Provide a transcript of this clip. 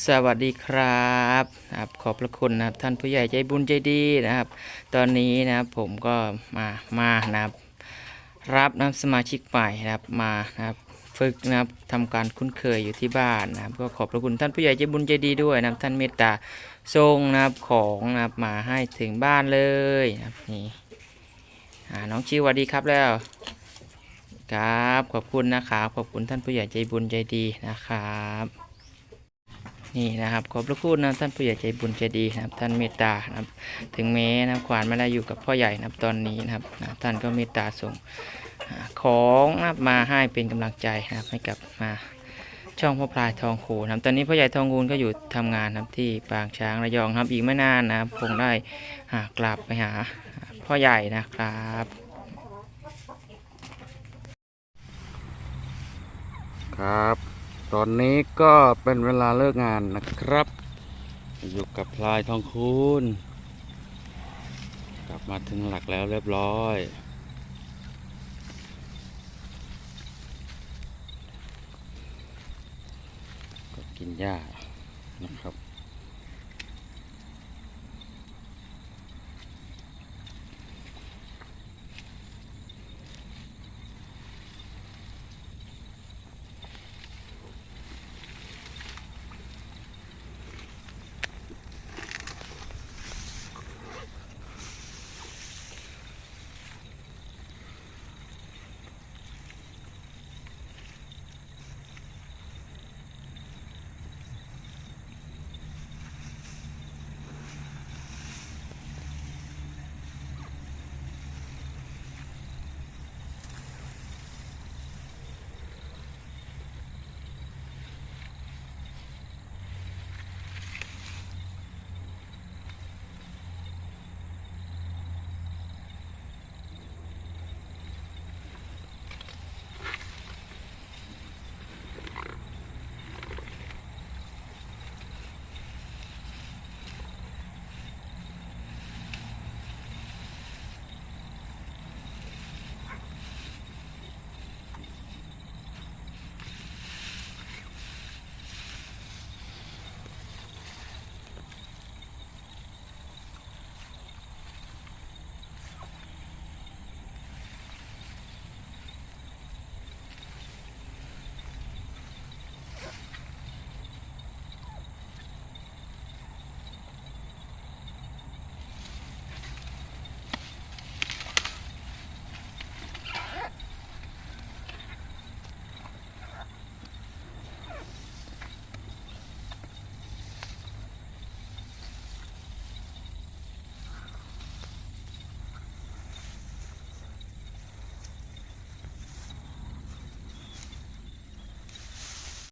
สวัสดีครับครับ ขอบพระคุณนะครับท่านผู้ใหญ่ใจบุญใจดีนะครับ ตอนนี้นะครับผมก็มามานะครับรับนะสมาชิกใหม่นะครับมานะครับฝึกนะครับทำการคุ้นเคยอยู่ที่บ้านนะครับ ก็ขอบพระคุณท่านผู้ใหญ่ใจบุญใจดีด้วยนะครับ ท่านเมตตาส่งนะครับของนะครับมาให้ถึงบ้านเลยนะครับนี่น้องชิวสวัสดีครับแล้วครับขอบคุณนะครับขอบคุณท่านผู้ใหญ่ใจบุญใจดีนะครับ นี่นะครับขอบพระคุณนะท่านผู้ใหญ่ใจบุญใจดีนะครับท่านเมตตานะครับถึงแม้นะขวานไม่ได้อยู่กับพ่อใหญ่นะครับตอนนี้นะครับนะท่านก็เมตตาส่งของนะครับมาให้เป็นกำลังใจนะครับให้กับมาช่องพ่อพลายทองคูนะครับตอนนี้พ่อใหญ่ทองคูนก็อยู่ทำงานนะครับที่ปางช้างระยองครับอีกไม่นานนะครับคงได้กลับไปหาพ่อใหญ่นะครับครับ ตอนนี้ก็เป็นเวลาเลิกงานนะครับ อยู่กับพลายทองคูณ กลับมาถึงหลักแล้วเรียบร้อย ก็กินหญ้านะครับ